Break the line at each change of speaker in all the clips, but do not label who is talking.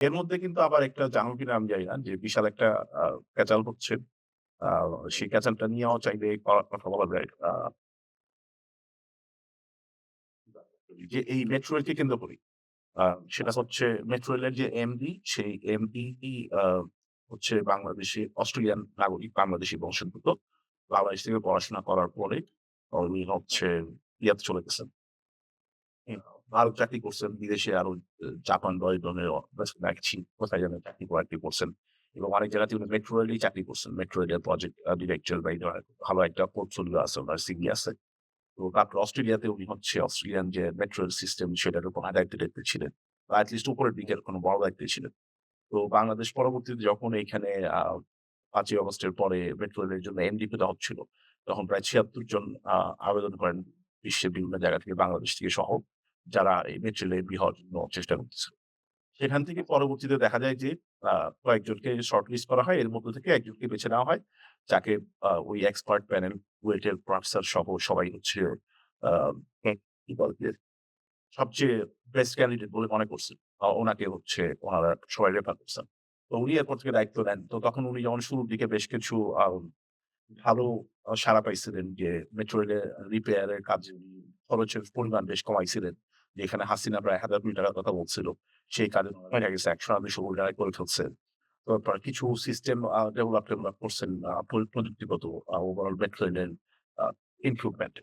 এর মধ্যে কিন্তু আবার একটা জানো কিনা আমি জানি না যে বিশাল একটা আ প্যাচাল হচ্ছে। সেই প্যাচালটা নিয়েও চাইলে ক কথা বলা যায়। যে এই মেট্রো রেলকে কেন্দ্র করি সেটা হচ্ছে মেট্রো রেলের যে এমডি সেই এমডি হচ্ছে বাংলাদেশি অস্ট্রেলিয়ান নাগরিক, বাংলাদেশী বংশোদ্ভূত। বাংলাদেশ থেকে পড়াশোনা করার পরে উনি হচ্ছে ইয়াতে চলে গেছেন। ভারত চাকরি করছেন, বিদেশে আরও জাপান দেখছি কোথায় যেন চাকরি বাকরি করছেন। এবং অনেক জায়গাতে উনি মেট্রো রেলেই চাকরি করছেন। মেট্রো রেলের প্রজেক্ট ডিরেক্টর বা ভালো একটা পোর্টফোলিও আছে উনার সিভি আছে। তো তারপর অস্ট্রেলিয়াতে উনি হচ্ছে অস্ট্রেলিয়ান যে মেট্রো সিস্টেম সেটার উপর দায়িত্বে ছিলেন। বা এট লিস্ট উপরের দিকের কোনো বড় দায়িত্বে ছিলেন। তো বাংলাদেশ পরবর্তীতে যখন এখানে ৫ই অগস্টের পরে মেট্রো রেলের জন্য এমডিপি দেওয়া হচ্ছিল, তখন প্রায় ৭৬ জন আবেদন করেন বিশ্বের বিভিন্ন জায়গা থেকে বাংলাদেশ থেকে সহ, যারা এই জন্য চেষ্টা করতেছিল। সেখান থেকে পরবর্তীতে দেখা যায় যে কয়েকজনকে শর্টলিস্ট করা হয়। এর মধ্যে থেকে একজনকে বেছে নেওয়া হয়। যাকে ওই এক্সপার্ট প্যানেল, বুয়েটের প্রফেসর সহ সবাই হচ্ছে সবচেয়ে বেস্ট ক্যান্ডিডেট বলে মনে করছেন। আ উনাকে হচ্ছে ওনারা সবাই রেফার করছেন। তো উনি এরপর থেকে দায়িত্ব নেন। তো তখন উনি যখন শুরুর দিকে বেশ কিছু ভালো সাড়া পাইছিলেন যে মেট্রো রেলের রিপেয়ার এর কাজে খরচের পরিমাণ বেশ কমাইছিলেন। যেখানে হাসিনা প্রায় হাজার কোটি টাকার কথা বলছিল। সেই কাজে গেছে ৳১০০-২০০ কোটি টাকায় করে ফেলছেন। তারপর কিছু সিস্টেম আ ডেভেলপ করছেন প্রযুক্তিগত ওভারঅল মেট্রো রেলের ইমপ্রুভমেন্ট।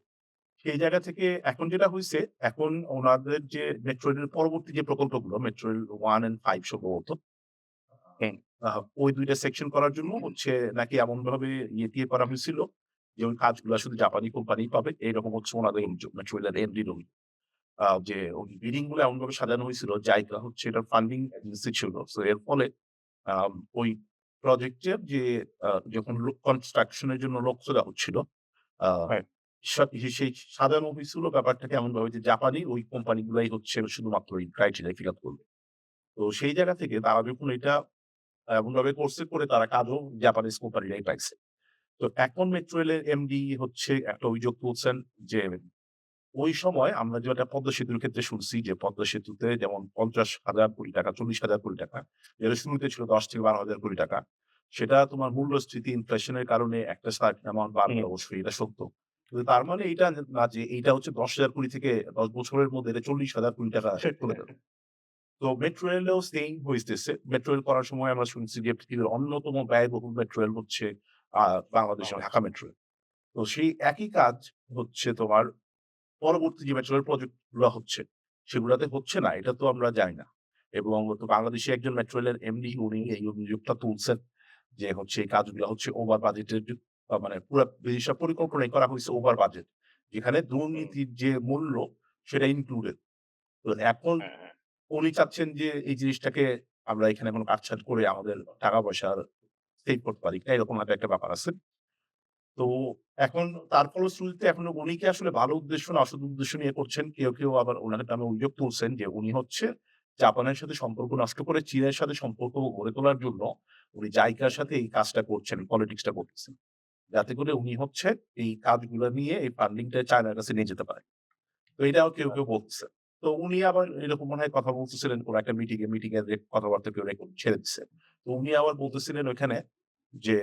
সেই জায়গা থেকে এখন যেটা হয়েছে এখন ওনাদের যে মেট্রো রেলের পরবর্তী যে প্রকল্পগুলো মেট্রো রেল 1 অ্যান্ড 5 সম্ভবত। ওই দুইটা সেকশন করার জন্য হচ্ছে নাকি এমনভাবে ইয়ে দিয়ে করা হয়েছিল যে ওই কাজগুলা শুধু জাপানি কোম্পানি পাবে। এরকম হচ্ছে অভিযোগ মেট্রো রেলের এমডির যে ওই বিডিংগুলো এমনভাবে সাজানো হয়েছিল জাইকা হচ্ছে এটার ফান্ডিং এজেন্সি ছিল। সো এর ফলে ওই প্রজেক্টের যে যখন লোক কনস্ট্রাকশন এর জন্য লোক খোঁজা হচ্ছিল, সেই সাজানো হয়েছিল ব্যাপারটাকে এমনভাবে যে জাপানি ওই কোম্পানি গুলাই হচ্ছে শুধুমাত্র এই ক্রাইটেরিয়া ফিল আপ করবে। তো সেই জায়গা থেকে তারা যখন এটা এমনভাবে করছে করে তারা কাজও জাপানিজ কোম্পানিরাই পাইছে। তো এখন মেট্রো রেলের এমডি হচ্ছে একটা অভিযোগ তুলছেন যে ওই সময় আমরা যেটা পদ্মা সেতুর ক্ষেত্রে শুনছি যে পদ্মা সেতুতে যেমন ৳৫০,০০০ কোটি টাকা, ৳৪০,০০০ কোটি টাকা, যেটা শুরুতে ছিল দশ থেকে বারো হাজার কোটি টাকা। সেটা তোমার মূল্যস্ফীতি ইনফ্লেশন এর কারণে একটা সার্টেন অ্যামাউন্ট বাড়বে অবশ্যই এটা সত্য। কিন্তু তার মানে এটা না যে এইটা হচ্ছে দশ হাজার কোটি থেকে ১০ বছরের মধ্যে এটা ৳৪০,০০০ কোটি টাকা চলে যাবে। তো মেট্রো রেলেও সেইম হইতেছে। মেট্রো রেল করার সময় আমরা শুনছি যে পৃথিবীর অন্যতম ব্যয়বহুল মেট্রো রেল হচ্ছে বাংলাদেশের ঢাকা মেট্রো রেল। তো সেই একই কাজ হচ্ছে তোমার পরবর্তী যে মেট্রো রেল প্রজেক্টগুলা হচ্ছে, সেগুলাতে হচ্ছে না এটা তো আমরা জানি না। এবং তো বাংলাদেশী একজন মেট্রো রেলের এমডি উনি এই অভিযোগটা তুলছেন যে হচ্ছে এই কাজগুলা হচ্ছে ওভার বাজেটের মানে পুরা জিনিসটা পরিকল্পনাই করা হয়েছে ওভার বাজেট। যেখানে দুর্নীতির যে মূল্য সেটা ইনক্লুডেড। তো এখন
হ্যাঁ, হ্যাঁ।
উনি চাচ্ছেন যে এই জিনিসটাকে আমরা এখানে কোনো কাটছাট করে আমাদের টাকা-পয়সা সেভ করতে পারি। এরকম একটা ব্যাপার আছে। তো এখন তার ফলশ্রুতিতে এখন উনি কি আসলে ভালো উদ্দেশ্য না অসৎ উদ্দেশ্য নিয়ে করছেন? কেউ, কেউ আবার উনার নামে অভিযোগ তুলছেন যে উনি হচ্ছে জাপানের সাথে সম্পর্ক নষ্ট করে চীনের সাথে সম্পর্ক গড়ে তোলার জন্য উনি জাইকার সাথে এই কাজটা করছেন, পলিটিক্স টা করতেছেন। যাতে করে উনি হচ্ছে এই কাজগুলো নিয়ে এই ফান্ডিং টা চায়নার কাছে নিয়ে যেতে পারে। তো এটাও কেউ, কেউ বলতেছে। তো উনি আবার এরকম মনে হয় কথা বলতেছিলেন কোন একটা মিটিং এ, মিটিং রে কথাবার্তা কেউ ছেড়ে দিছে। তো উনি আবার বলতেছিলেন ওইখানে যে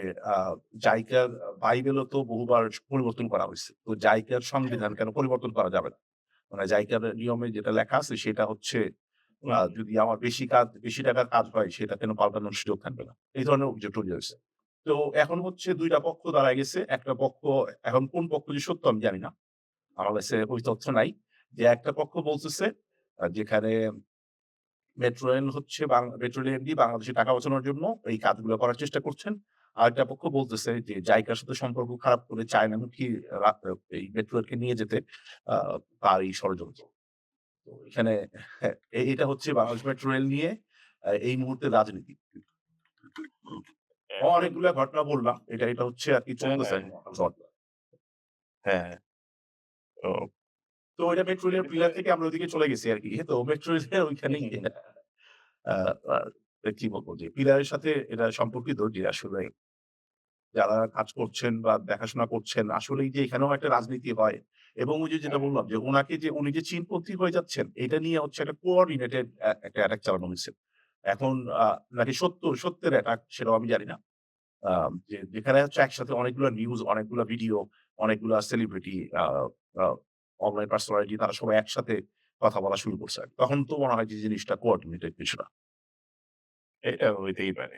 জাইকার বাইবেলও তো বহুবার পরিবর্তন করা হইছে। তো জাইকার সংবিধান কেন পরিবর্তন করা যাবে না? মানে জাইকার নিয়মে যেটা লেখা আছে সেটা হচ্ছে যদি আমার বেশি কাজ বেশি টাকার কাজ হয় সেটা কেন পাল্টানোর সুযোগ থাকবে না? এই ধরনের অভিযোগ তৈরি হইছে। তো এখন হচ্ছে ২ টা পক্ষ দাঁড়ায় গেছে। একটা পক্ষ এখন কোন পক্ষ যে সত্য আমি জানি না। আমার কাছে ওই তথ্য নাই। যে একটা পক্ষ বলতেছে যেখানে মেট্রো রেল হচ্ছে মেট্রো রেল এমডি বাংলাদেশে টাকা বাঁচানোর জন্য এই কাজগুলো করার চেষ্টা করছেন। আরেকটা পক্ষ বলতেছে যে জাইকার সাথে সম্পর্ক খারাপ করে চায়নামুখী রা এই রেলকে নিয়ে যেতে তার এই ষড়যন্ত্র। তো এখানে হ্যাঁ, এটা হচ্ছে বাংলাদেশ মেট্রো রেল নিয়ে এই মুহূর্তে রাজনীতি।
হ্যাঁ,
অনেকগুলা ঘটনা বললাম। এটা, এটা হচ্ছে আরকি
হ্যাঁ,
চলতেছে।
হ্যাঁ। তো
এটা মেট্রো রেলের পিলার থেকে আমরা ওইদিকে চলে গেছি আরকি। তো মেট্রো রেলের ওইখানেই কি বলব যে পিলারের সাথে এটা সম্পর্কিত যে আসলে যারা কাজ করছেন বা দেখাশোনা করছেন আসলেই যে এখানেও একটা রাজনীতি হয় এবং ওই যে যেটা
হ্যাঁ।
বললাম যে ওনাকে যে উনি যে চীনপন্থী হয়ে যাচ্ছেন এটা নিয়ে হচ্ছে একটা কোঅর্ডিনেটেড একটা অ্যাটাক চালানো হয়েছে। এখন নাকি সত্য সত্যের অ্যাটাক সেটাও আমি জানি না। যে যেখানে হচ্ছে একসাথে অনেকগুলা নিউজ, অনেকগুলা ভিডিও, অনেকগুলা সেলিব্রিটি অনলাইন পার্সোনালিটি তারা সবাই একসাথে কথা বলা শুরু করছে। তখন তো মনে হয় যে জিনিসটা কোঅর্ডিনেটেড কিছু না।
এটা হইতেই পারে।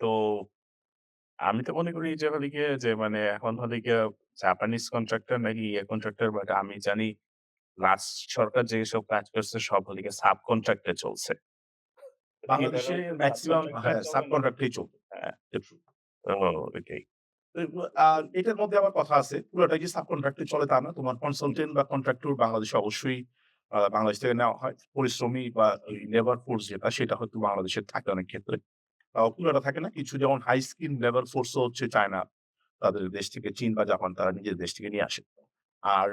তো আমি তো মনে করি যে হলো গিয়ে যে মানে এখন হলো গিয়ে জাপানিজ কন্ট্রাক্টর নাকি ইয়ে কন্ট্রাক্টর বাট আমি জানি লাস্ট সরকার যেসব কাজ করছে সব হলো গিয়ে সাব কন্ট্রাক্টে চলছে।
বাংলাদেশে সাব কন্ট্রাক্টই চলতো।
হ্যাঁ। ওইটাই।
আর এটার মধ্যে আবার কথা আছে। পুরোটাই যে সাব কন্ট্রাক্টে চলে তা না। তোমার কনসালটেন্ট বা কন্ট্রাক্টর বাংলাদেশে অবশ্যই বাংলাদেশ থেকে নেওয়া হয়। পরিশ্রমী বা লেবার ফোর্স যেটা সেটা হয়তো বাংলাদেশে থাকে অনেক ক্ষেত্রে। পুরোটা থাকে না। কিছু যেমন হাই স্কিল লেবার ফোর্স হচ্ছে চায়না তাদের দেশ থেকে চীন বা জাপান তারা নিজের দেশ থেকে নিয়ে আসে। আর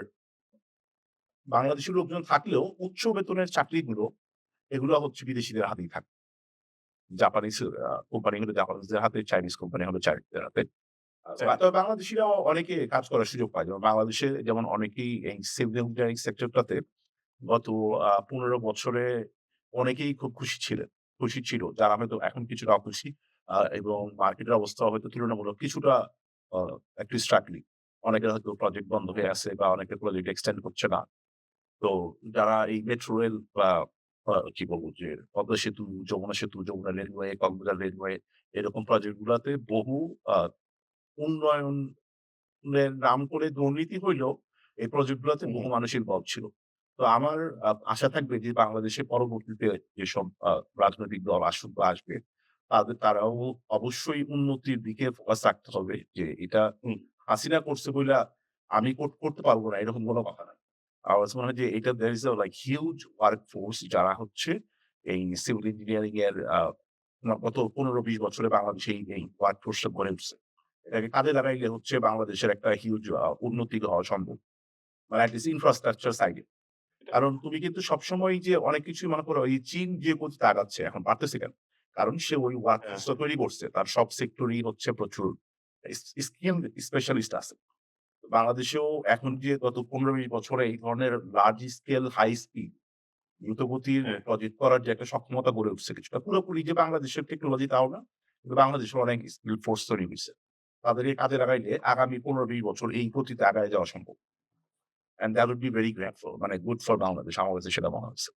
বাংলাদেশের লোকজন থাকলেও উচ্চ বেতনের চাকরিগুলো এগুলো হচ্ছে বিদেশিদের হাতেই থাকে। জাপানিজ কোম্পানি হলে জাপানিজদের হাতে, চাইনিজ কোম্পানি হলে চাইনিজদের হাতে। তবে বাংলাদেশীরাও অনেকে কাজ করার সুযোগ পায়। যেমন বাংলাদেশে যেমন অনেকেই এই সিভিল ইঞ্জিনিয়ারিং সেক্টরটাতে গত ১৫ বছরে অনেকেই খুব খুশি ছিলেন। খুশি ছিল। যারা হয়তো এখন কিছুটা খুশি এবং মার্কেটের অবস্থা হয়তো তুলনামূলক কিছুটা একটু স্ট্রাগলিং। অনেকের হয়তো প্রজেক্ট বন্ধ হয়ে আছে বা অনেকের প্রজেক্ট এক্সটেন্ড করছে না। তো যারা এই মেট্রো রেল বা কি বলব যে পদ্মা সেতু, যমুনা সেতু, যমুনা রেলওয়ে, কক্সবাজার রেলওয়ে এরকম প্রজেক্ট গুলাতে বহু উন্নয়নের নাম করে দুর্নীতি হইলেও এই প্রজেক্ট গুলাতে বহু মানুষ ইনভলভ ছিল। তো আমার আশা থাকবে যে বাংলাদেশে পরবর্তীতে যেসব রাজনৈতিক দল আসুক বা আসবে তাদের তারাও অবশ্যই উন্নতির দিকে ফোকাস রাখতে হবে যে এটা হাসিনা করছে বইলা আমি কর করতে পারব না এরকম কোনো কথা না। আমার মনে হয় যে এটা is a like huge work force যারা হচ্ছে এই সিভিল ইঞ্জিনিয়ারিং এর গত ১৫-২০ বছরে বাংলাদেশে এই ওয়ার্ক ফোর্সটা গড়ে উঠছে। এটাকে কাজে লাগাইলে হচ্ছে বাংলাদেশের একটা হিউজ উন্নতি হওয়া সম্ভব। মানে ইনফ্রাস্ট্রাকচার সাইডে। কারণ তুমি কিন্তু সবসময় যে অনেক কিছু মনে করো এই চীন যে গতিতে আগাচ্ছে এখন পারতেছে কেন? কারণ সে ওই ওয়ার্ক
হ্যাঁ।
তৈরি করছে। তার সব সেক্টরেই হচ্ছে প্রচুর স্কিল স্পেশালিস্ট আছে। বাংলাদেশেও এখন যে গত ১৫-২০ বছরে এই ধরনের লার্জ স্কেল হাই স্পিড দ্রুতগতির
হ্যাঁ।
প্রজেক্ট করার যে একটা সক্ষমতা গড়ে উঠছে কিছুটা। পুরোপুরি যে বাংলাদেশের টেকনোলজি তাও না। কিন্তু বাংলাদেশের অনেক স্কিল ফোর্স তৈরি হইছে। তাদেরকে কাজে লাগাইলে আগামী ১৫-২০ বছর এই গতিতে আগায় যাওয়া সম্ভব। And that would be very grateful মানে গুড ফর বাংলাদেশ। আমার কাছে সেটা মনে হচ্ছে।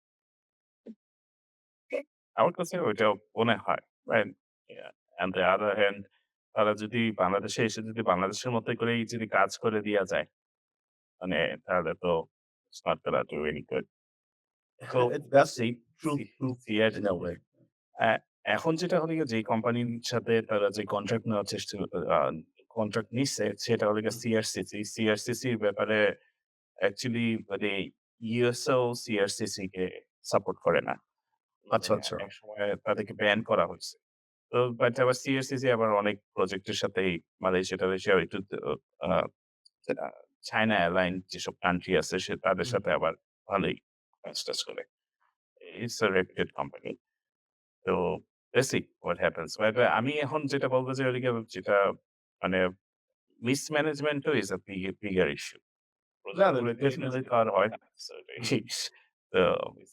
আমার কাছে ওইটাও মনে হয়। অন দ্য আদার হ্যান্ড তারা যদি বাংলাদেশে এসে যদি বাংলাদেশের মতো করেই যদি কাজ করে দেয়া যায়, মানে তাহলে তো any good. তো
That's
সেই
true, true
chair
in a way.
এখন যেটা হলো যে কোম্পানির সাথে তারা যে কন্ট্রাক্ট নেওয়ার চেষ্টা কন্ট্রাক্ট নিচ্ছে সেটা হলো সিআরসিসি। সিআরসিসির ব্যাপারে অ্যাকচুয়ালি মানে ইউএসও সিআরসিসি কে সাপোর্ট করে না।
আচ্ছা,
মানে
আচ্ছা।
একসময় তাদেরকে ব্যান করা হইছে। তো বাট আবার সিআরসিসি আবার অনেক প্রজেক্টের সাথেই মালয়েশিয়া টালয়েশিয়া একটু চায়না অ্যালাইন যেসব কান্ট্রি আছে সে তাদের
হুম।
সাথে আবার ভালোই কাজ-টাজ করে। It's a reputed company. তো সি হোয়াট হ্যাপেন্স। বাট আমি এখন যেটা বলব যে ওদিকে যেটা মানে মিসম্যানেজমেন্টও ইস আ বিগার ইস্যু।
না, না, definitely.
এভাবে তো হয় So তো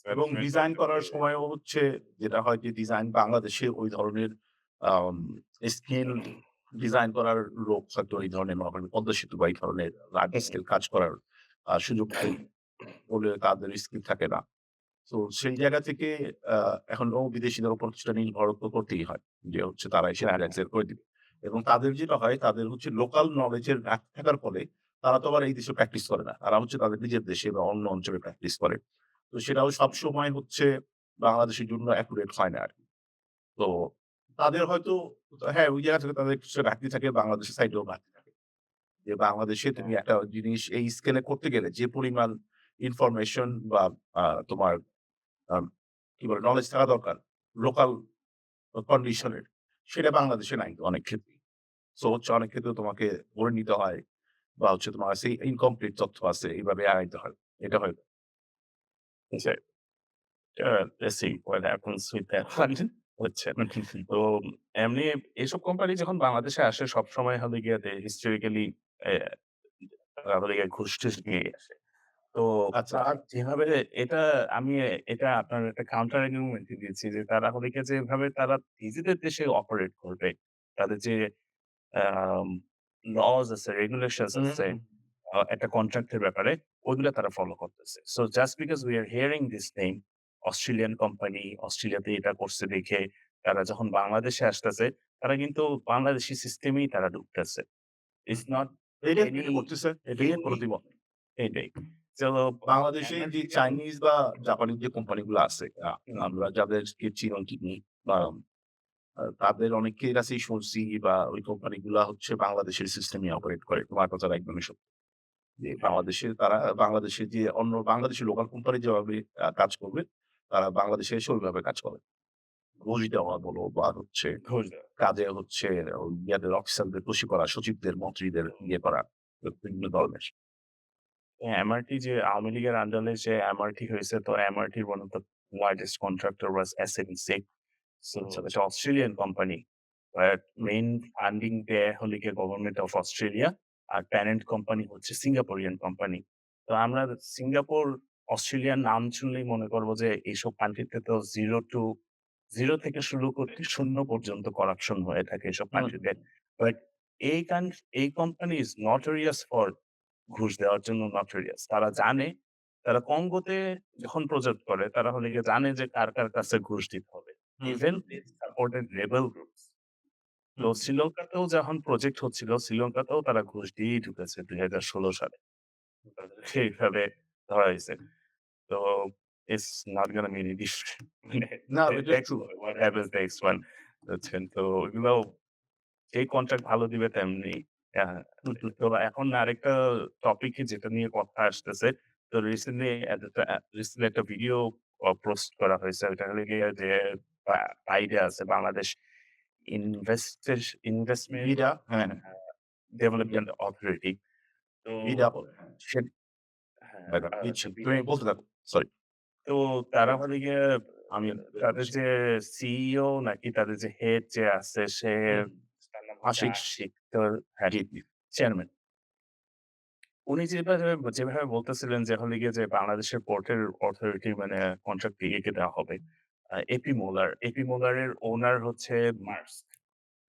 এবং ডিজাইন করার সময়ও হচ্ছে যেটা হয় যে ডিজাইন বাংলাদেশে ওই ধরনের স্কিল ডিজাইন করার লোক হয়তো এই ধরনের পদ্মা সেতু বা এই ধরনের লার্জ স্কেল কাজ করার সুযোগ বলে তাদের স্কিল থাকে না। তো সেই জায়গা থেকে এখনও বিদেশিদের উপর কিছুটা নির্ভরত্ব করতেই হয়। যে হচ্ছে তারা এসে
হ্যাঁ,
রিল্যাক্স করে দিবে। এবং তাদের যেটা হয় তাদের হচ্ছে লোকাল নলেজ এর থাকার ফলে তারা তো আবার এই দেশে প্র্যাকটিস করে না। তারা হচ্ছে তাদের নিজের দেশে বা অন্য অঞ্চলে প্র্যাকটিস করে। তো সেটাও সবসময় হচ্ছে বাংলাদেশের জন্য অ্যাকুরেট হয় না আরকি। তো তাদের হয়তো হ্যাঁ, ওই জায়গা থেকে তাদের কিছুটা ঘাটতি থাকে বাংলাদেশের সাইডেও ঘাটতি থাকে। যে বাংলাদেশে তুমি একটা জিনিস এই স্কেলে করতে গেলে যে পরিমাণ ইনফরমেশন বা তোমার কি বলে নলেজ থাকা দরকার লোকাল কন্ডিশন এর সেটা বাংলাদেশে নাই অনেক ক্ষেত্রেই। সো হচ্ছে অনেক ক্ষেত্রে তোমাকে ধরে নিতে হয় বা হচ্ছে তোমার কাছে ইনকমপ্লিট তথ্য আছে এইভাবে আগাইতে হয়। এটা হয়।
তো এমনি এসব কোম্পানি যখন বাংলাদেশে আসে সবসময় হলো গিয়ে হিস্টোরিক্যালি গিয়ে ঘুষ-টুস নিয়ে আসে। তো
আচ্ছা।
তারা যেভাবে এটা আমি এটা আপনার একটা কাউন্টার আর্গুমেন্ট দিয়েছি যে তারা হলে যেভাবে তারা নিজেদের দেশে অপারেট করবে। তাদের যে লস আছে, রেগুলেশনস আছে একটা কন্ট্রাক্টের ব্যাপারে ওইগুলা তারা ফলো করতেছে। So just because we are hearing this name Australian company অস্ট্রেলিয়াতে এটা করছে দেখে তারা যখন বাংলাদেশে আসতেছে তারা কিন্তু বাংলাদেশী সিস্টেমেই তারা ঢুকতেছে। ইটস নট
কোনো।
এটাই।
বাংলাদেশে যে চাইনিজ বা জাপানিজ যে কোম্পানিগুলো আছে, আমরা যাদেরকে চিনি বা আ তাদের অনেকের কাছেই শুনছি বা ওই কোম্পানিগুলা হচ্ছে বাংলাদেশের সিস্টেমে অপারেট করে। তোমার কথা একদমই সত্য। যে বাংলাদেশে তারা বাংলাদেশে যে অন্য বাংলাদেশের লোকাল কোম্পানি যেভাবে কাজ করবে, তারা বাংলাদেশে এসে ওইভাবে কাজ করে। ঘুষ দেওয়া বলো বা হচ্ছে কাজে হচ্ছে ইয়াদের অফিসারদের খুশি করা, সচিবদের, মন্ত্রীদের ইয়ে করা বিভিন্ন ধরনের।
MRT যে আওয়ামী লীগের আন্ডারে যে MRT হয়েছে তো MRT one of the largest contractor was SNC. So
আচ্ছা,
it's Australian company. But main funding দেয় হলে গিয়ে গভর্নমেন্ট অফ অস্ট্রেলিয়া আর প্যারেন্ট কোম্পানি হচ্ছে সিঙ্গাপুরিয়ান কোম্পানি। তো আমরা সিঙ্গাপুর অস্ট্রেলিয়ার নাম শুনলেই মনে করব যে এইসব কান্ট্রিতে তো 0 টু 0 থেকে শুরু করতে 0 পর্যন্ত করাপশন হয়ে থাকে এসব কান্ট্রিতে। বাট এই এই কোম্পানি ইস notorious ফর ঘুষ দেওয়ার জন্য notorious তারা জানে তারা কঙ্গোতে যখন প্রজেক্ট করে তারা হলে গিয়ে জানে যে কার, কার কাছে ঘুষ দিতে হবে। Even supported rebel groups. তো
হুম।
শ্রীলঙ্কাতেও যখন প্রজেক্ট হচ্ছিল শ্রীলঙ্কাতেও তারা ঘুষ দিয়েই ঢুকেছে ২০১৬ সালে। সেইভাবে ধরা হয়েছে তো gonna be any মানে
না, এটা
বুঝছেন? তো এগুলো যেই কন্ট্রাক্ট ভালো দিবে তেমনি। তো এখন আরেকটা টপিক যেটা নিয়ে কথা আসতেছে। তো রিসেন্টলি একটা রিসেন্টলি একটা ভিডিও পোস্ট করা হয়েছে। ওইটা হলো গিয়ে যে আইডিয়া আছে বাংলাদেশ ইনভেস্টেস ইনভেস্টমেন্ট
হ্যাঁ, হ্যাঁ।
Development authority. তো হ্যাঁ,
দ্য তুমি বলতে থাকো। সরি।
তো তারা হলে গিয়ে
আমি
তাদের যে সিইও নাকি তাদের যে হেড যে আছে সে
আশিক।
হ্যাঁ,
জি।
চেয়ারম্যান। উনি যেভাবে যেভাবে বলতেছিলেন যে হলে গিয়ে যে বাংলাদেশের পোর্টের অথরিটি মানে কন্ট্রাক্ট ইয়েকে দেওয়া হবে। আ এপি মোলার, এপি মোলারের ওনার হচ্ছে।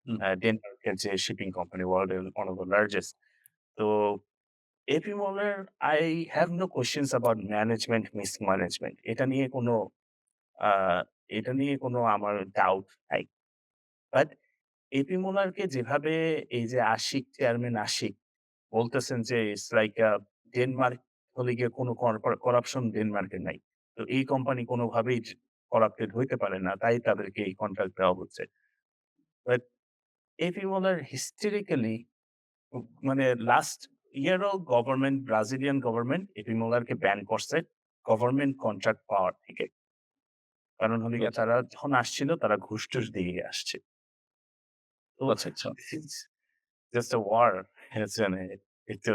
আ ডেনমার্কের যে শিপিং কোম্পানি ওয়ার্ল্ড এর ওয়ান অফ দ্য লার্জেস্ট। তো AP Moller have have no questions management management mismanagement এটা নিয়ে কোনো আ এটা নিয়ে কোনো আমার ডাউট নাই। বাট এপি মোলারকে যেভাবে এই যে আশিক চেয়ারম্যান আশিক বলতেছেন যে ইটস লাইক ডেনমার্ক হলে গিয়ে কোনো কর করাপশন ডেনমার্কে নাই। তো এই কোম্পানি কোনোভাবেই করাপ্টেড হইতে পারে না। তাই তাদেরকে এই কন্ট্রাক্ট দেওয়া হচ্ছে। But AP Moller historically uh মানে লাস্ট ইয়ারও গভর্নমেন্ট ব্রাজিলিয়ান গভর্নমেন্ট এপি মোলারকে ব্যান করছে গভর্নমেন্ট কন্ট্রাক্ট পাওয়ার থেকে। কারণ হলো
আচ্ছা।
তারা যখন আসছিল তারা ঘুষ-টুস দিয়ে আসছে।
আচ্ছা, আচ্ছা।
জাস্ট ওয়ার একটু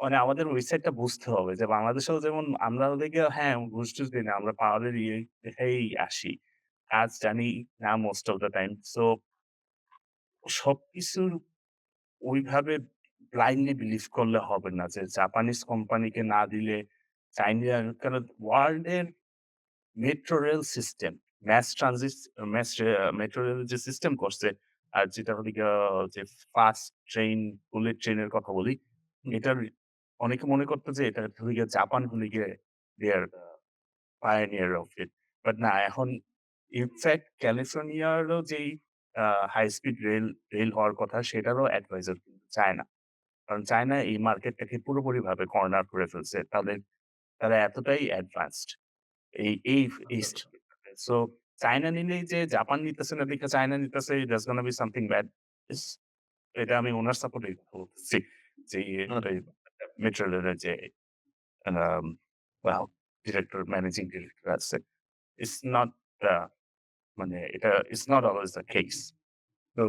মানে আমাদের ওই সাইডটা বুঝতে হবে যে বাংলাদেশেও যেমন আমরা ওদিকে হ্যাঁ, ঘুষ-টুস দিই না। আমরা পাওয়ারের ইয়ে দেখেই আসি। কাজ জানি না most of the time. So সবকিছুর ওইভাবে ব্লাইন্ডলি বিলিভ করলে হবে না যে জাপানিজ কোম্পানিকে না দিলে চাইনা কারণ ওয়ার্ল্ড এর metro rail system mass transit mass metro rail যে সিস্টেম করছে আর যেটা হলো যে ফাস্ট ট্রেন বুলেট ট্রেনের কথা বলি। এটার অনেকে মনে করতো যে এটা হলো গিয়ে জাপান হলো গিয়ে অফ ইট বাট না এখন ইনফ্যাক্ট ক্যালিফোর্নিয়ারও যেই হাই স্পিড রেল রেল হওয়ার কথা সেটারও অ্যাডভাইজার কিন্তু চায়না কারণ চায়না এই মার্কেটটাকে পুরোপুরিভাবে কর্নার করে ফেলছে। তাদের তারা এতটাই অ্যাডভান্সড এই এই সো চায়না নিলেই যে জাপান নিতেছে না দেখে চায়না নিতেছে that's gonna be something bad এটা আমি ওনার সাপোর্টে বলতেছি। যে মেট্রো রেলের যে ডিরেক্টর ম্যানেজিং ডিরেক্টর আছে ইটস নট মানে এটা it's not always the case তো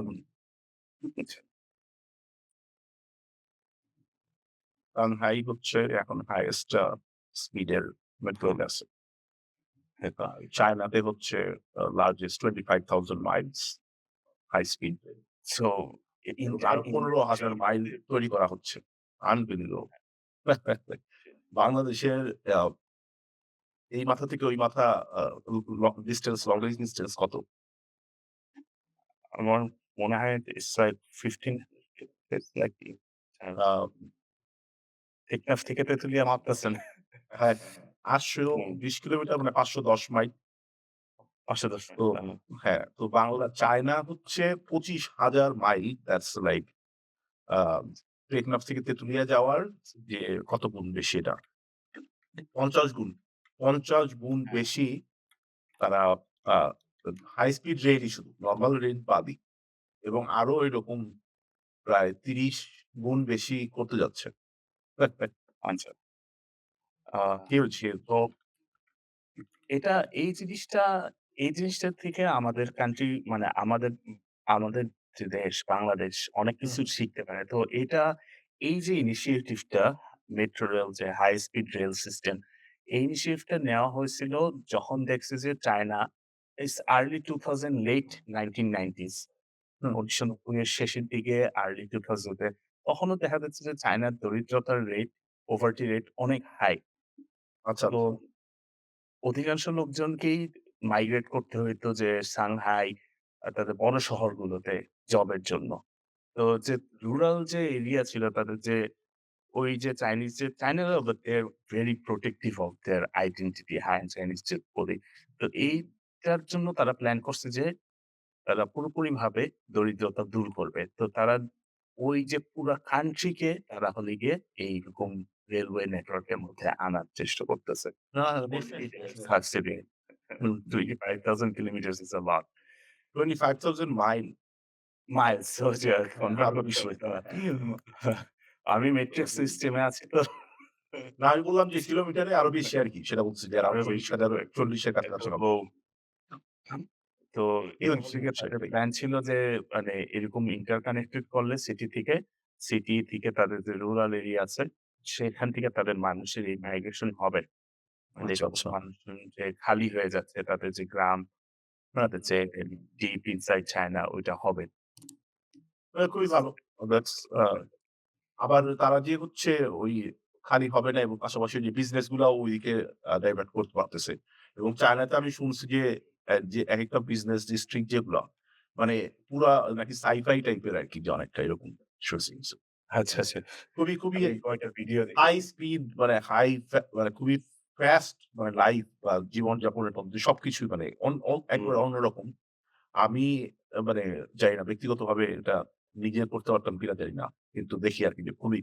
সাংহাই হচ্ছে এখন হাইয়েস্ট আ স্পিডের মেট্রো রেল আছে। আ চায়নাতে হচ্ছে uh largest 25,000 miles high speed
rail.
আরও 15,000 মাইল তৈরি করা হচ্ছে। আনবিলিভেবল। বাংলাদেশের আ এই মাথা থেকে ওই মাথা আ ল রেঞ্জ ডিসট্যান্স কত?
আমার মনে হয় it's like 15 it's
like
Teknaf থেকে তেঁতুলিয়া মাপতেছেন।
হ্যাঁ,
হুম।
820 কিলোমিটার মানে 510 মাইল।
510
তো হ্যাঁ, তো বাংলা চায়না হচ্ছে 25,000 মাইল দ্যাটস লাইক টেকনাফ থেকে তেঁতুলিয়া যাওয়ার যে কত গুণ বেশি এটা? 50 গুণ। 50 গুণ
হ্যাঁ।
বেশি তারা হাই স্পিড রেলই শুধু। নরমাল রেল বাদই। এবং আরও এরকম প্রায় 30 গুণ বেশি করতে যাচ্ছে।
আচ্ছা। A
huge, huge.
তো এটা এই জিনিসটা এই জিনিসটার থেকে আমাদের কান্ট্রি মানে আমাদের আমাদের যে দেশ বাংলাদেশ অনেক
হুম।
কিছু শিখতে পারে। তো এটা এই যে ইনিশিয়েটিভটা মেট্রো রেল যে হাই স্পিড রেল সিস্টেম এই ইনিশিয়েটিভটা নেওয়া হয়েছিল যখন দেখছে যে China it's early 2000 late 1990s
হুম।
1990 এর শেষের দিকে আর্লি 2000 এ তখনও দেখা যাচ্ছে যে চায়নার দরিদ্রতার রেট, পভার্টি রেট অনেক হাই।
আচ্ছা,
তো
আচ্ছা।
অধিকাংশ লোকজনকেই মাইগ্রেট করতে হইতো যে সাংহাই তাদের বড় শহরগুলোতে জবের জন্য। তো যে রুরাল যে এরিয়া ছিল তাদের যে ওই যে চাইনিজ যে চাইনারা they very protective of their identity high Chinese যে বলি। তো এইটার জন্য তারা প্ল্যান করছে যে তারা পুরোপুরি ভাবে দরিদ্রতা দূর করবে। তো তারা ওই যে পুরা কান্ট্রি কে তারা হলে গিয়ে এইরকম রেলওয়ে নেটওয়ার্ক এর মধ্যে আনার চেষ্টা করতেছে।
না।
25,000 kilometers is a lot.
25,000 mile.
Miles so যে
ভালো বিষয়।
আমি মেট্রিক সিস্টেমে আছি তো
না আমি বললাম যে কিলোমিটারে আরও বেশি আরকি। সেটা বলছি যে আরও 40,000 40 এর কাছাকাছি।
তো
হচ্ছে
প্ল্যান ছিল যে মানে এরকম ইন্টারকানেক্টেড করলে সিটি থেকে সিটি থেকে তাদের যে রুরাল এরিয়া আছে সেখান থেকে তাদের মানুষের এই মাইগ্রেশন হবে। মানে
আচ্ছা, আচ্ছা।
মানুষ যে খালি হয়ে যাচ্ছে তাদের যে গ্রাম, তাদের যে ডিপ ইনসাইড চায়না ওইটা হবে।
খুবই ভালো। দ্যাটস আ আবার তারা যে হচ্ছে ওই খালি হবে না এবং পাশাপাশি যে বিজনেস গুলাও ওইদিকে ডাইভার্ট করতে পারতেছে। এবং চায়নাতে আমি শুনছি যে যে একেকটা বিজনেস ডিস্ট্রিক্ট যেগুলো মানে পুরা নাকি সাই-ফাই টাইপের আরকি যে অনেকটা এরকম শুনছি।
আচ্ছা, আচ্ছা।
খুবই, খুবই
আমি কয়েকটা ভিডিও।
হাই স্পিড মানে হাই মানে খুবই ফাস্ট মানে লাইফ বা জীবনযাপনের পদ্ধতি সবকিছুই মানে একবারে। অন্যরকম। আমি মানে জানি না ব্যক্তিগতভাবে এটা নিজে করতে পারতাম কিনা জানি না। কিন্তু দেখি আরকি যে খুবই